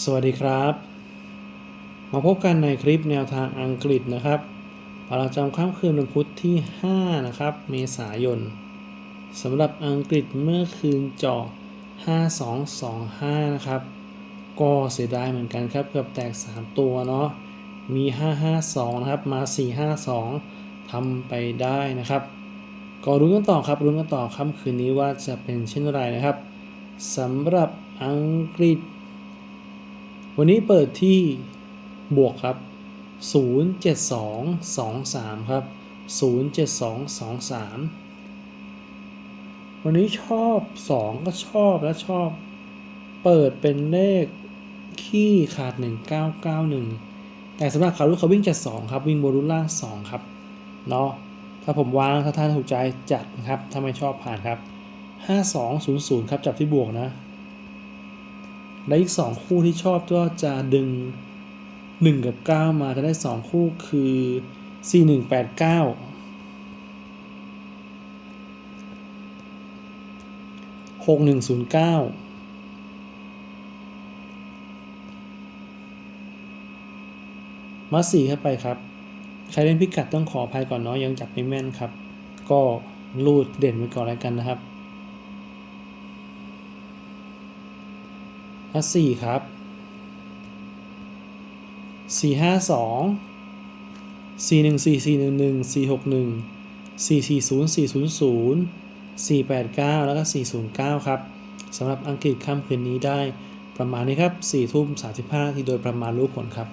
สวัสดีครับ มาพบกันในคลิปแนวทางอังกฤษนะครับประจำค่ำคืนวันพุธที่ 5 นะครับ เมษายนสำหรับอังกฤษเมื่อคืนเจาะ5225 นะครับ ก็เสียดายเหมือนกันครับเกือบแตก 3 ตัวเนาะมี 552 นะครับ มา 452ทำไปได้นะครับ ก็รุ้นกันต่อครับรุ้นกันต่อค่ำคืนนี้ว่าจะเป็นเช่นไรนะครับสำหรับอังกฤษ วันนี้เปิดที่บวกครับ 07223 ครับ 07223 วันนี้ชอบ 2 ก็ชอบและชอบ เปิดเป็นเลขขี้ขาด 1991 แต่สำหรับเขาลูกเขาวิ่งจัด2ครับ วิ่งบนรุ่นล่าง2ครับ เนาะถ้าผมวางถ้าท่านถูกใจจัดนะครับ ถ้าไม่ชอบผ่านครับ 5200 ครับ จับที่บวกนะ และอีก 2 คู่ที่ชอบก็จะดึง 1 กับ 9 มาจะได้ 2 คู่คือ 4189 6109มาสี่เข้าไปครับ ใครเล่นพิกัดต้องขออภัยก่อนเนาะยังจับไม่แม่นครับ ก็รูดเด่นไปก่อนแล้วกันนะครับ มาสี่ครับสี่ห้าสองสี่หนึ่งสี่สี่หนึ่งหนึ่งสี่หกหนึ่งสี่สี่ศูนย์สี่ศูนย์ศูนย์สี่แปดเก้าแล้วก็สี่ศูนย์เก้าครับสำหรับอังกฤษค่ำคืนนี้ได้ประมาณนี้ครับสี่ทุ่มสามสิบห้าทีโดยประมาณรู้ผลครับ